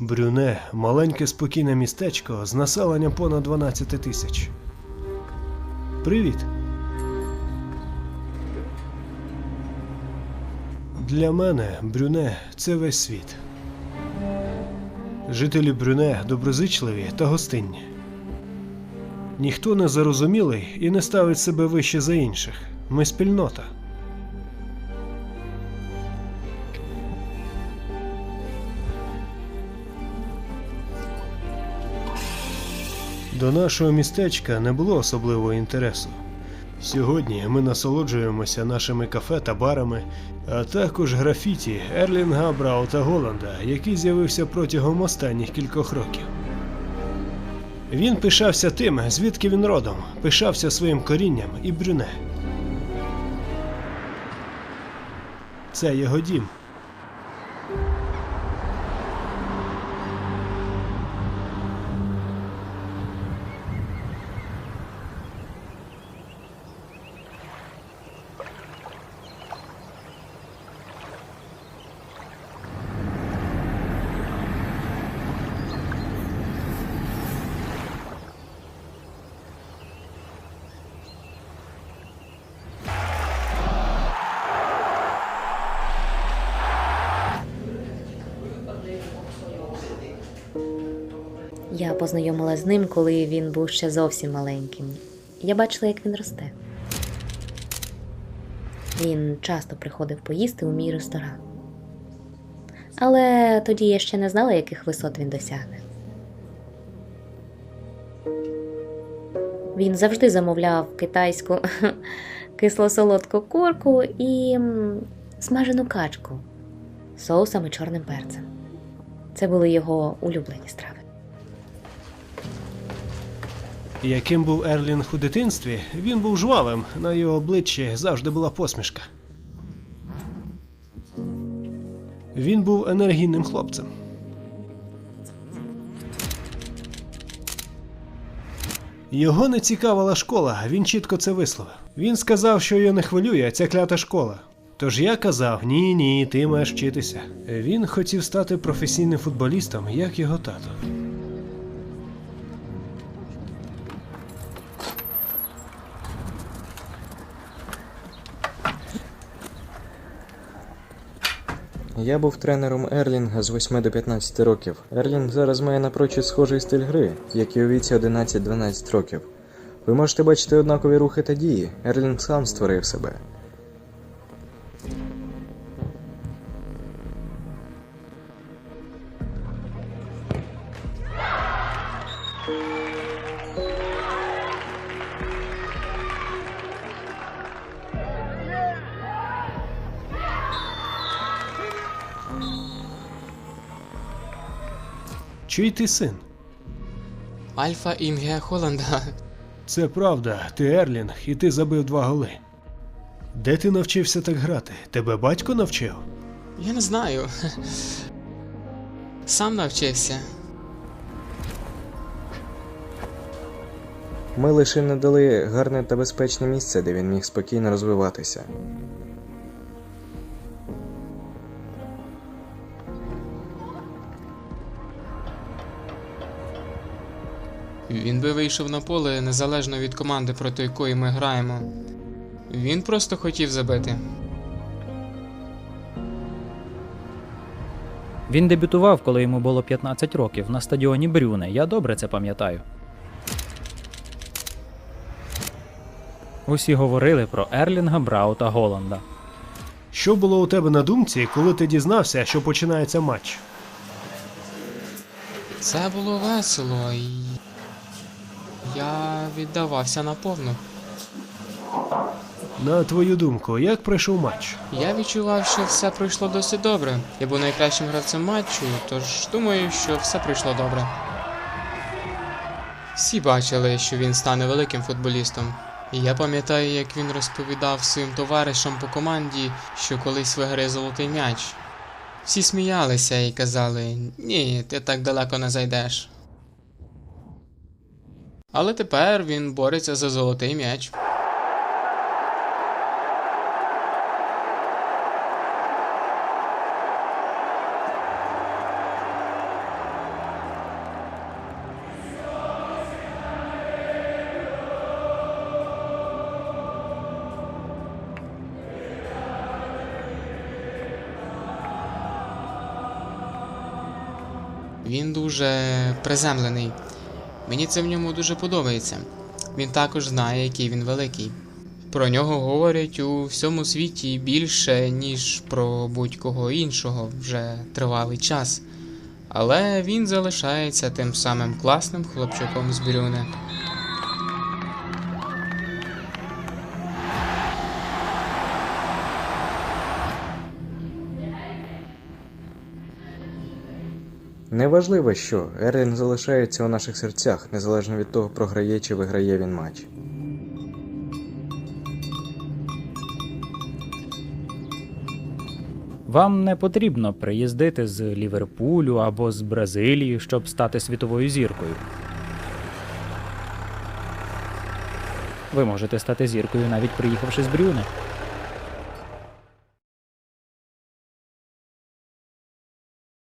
Брюне маленьке спокійне містечко з населенням понад 12 тисяч. Привіт. Для мене Брюне це весь світ. Жителі Брюне доброзичливі та гостинні. Ніхто не зарозумілий і не ставить себе вище за інших. Ми спільнота. До нашого містечка не було особливого інтересу. Сьогодні ми насолоджуємося нашими кафе та барами, а також графіті Ерлінга Браута Голланда, який з'явився протягом останніх кількох років. Він пишався тим, звідки він родом, пишався своїм корінням і брюне. Це його дім. Познайомилася з ним, коли він був ще зовсім маленьким. Я бачила, як він росте. Він часто приходив поїсти у мій ресторан. Але тоді я ще не знала, яких висот він досягне. Він завжди замовляв китайську кисло-солодку курку і смажену качку з соусом і чорним перцем. Це були його улюблені страви. Яким був Ерлінг у дитинстві, він був жвавим, на його обличчі завжди була посмішка. Він був енергійним хлопцем. Його не цікавила школа, він чітко це висловив. Він сказав, що його не хвилює ця клята школа. Тож я казав: ні, ні, ти маєш вчитися. Він хотів стати професійним футболістом, як його тато. Я був тренером Ерлінга з 8 до 15 років. Ерлінг зараз має напрочуд схожий стиль гри, як і у віці 11-12 років. Ви можете бачити однакові рухи та дії. Ерлінг сам створив себе. Чий ти син? Альфа ім'я Холланда. Це правда, ти Ерлінг, і ти забив два голи. Де ти навчився так грати? Тебе батько навчив? Я не знаю. Сам навчився. Ми лише не дали гарне та безпечне місце, де він міг спокійно розвиватися. Він би вийшов на поле незалежно від команди, проти якої ми граємо. Він просто хотів забити. Він дебютував, коли йому було 15 років на стадіоні Брюне. Я добре це пам'ятаю. Усі говорили про Ерлінга Браута Голланда. Що було у тебе на думці, коли ти дізнався, що починається матч? Це було весело і. Я віддавався наповну. На твою думку, як пройшов матч? Я відчував, що все пройшло досить добре. Я був найкращим гравцем матчу, тож думаю, що все пройшло добре. Всі бачили, що він стане великим футболістом. І я пам'ятаю, як він розповідав своїм товаришам по команді, що колись виграє золотий м'яч. Всі сміялися і казали: ні, ти так далеко не зайдеш. Але тепер він бореться за золотий м'яч. Він дуже приземлений. Мені це в ньому дуже подобається. Він також знає, який він великий. Про нього говорять у всьому світі більше, ніж про будь-кого іншого вже тривалий час. Але він залишається тим самим класним хлопчиком з Брюне. Неважливо що, Ерлінг залишається у наших серцях, незалежно від того, програє чи виграє він матч. Вам не потрібно приїздити з Ліверпулю або з Бразилії, щоб стати світовою зіркою. Ви можете стати зіркою навіть приїхавши з Брюне.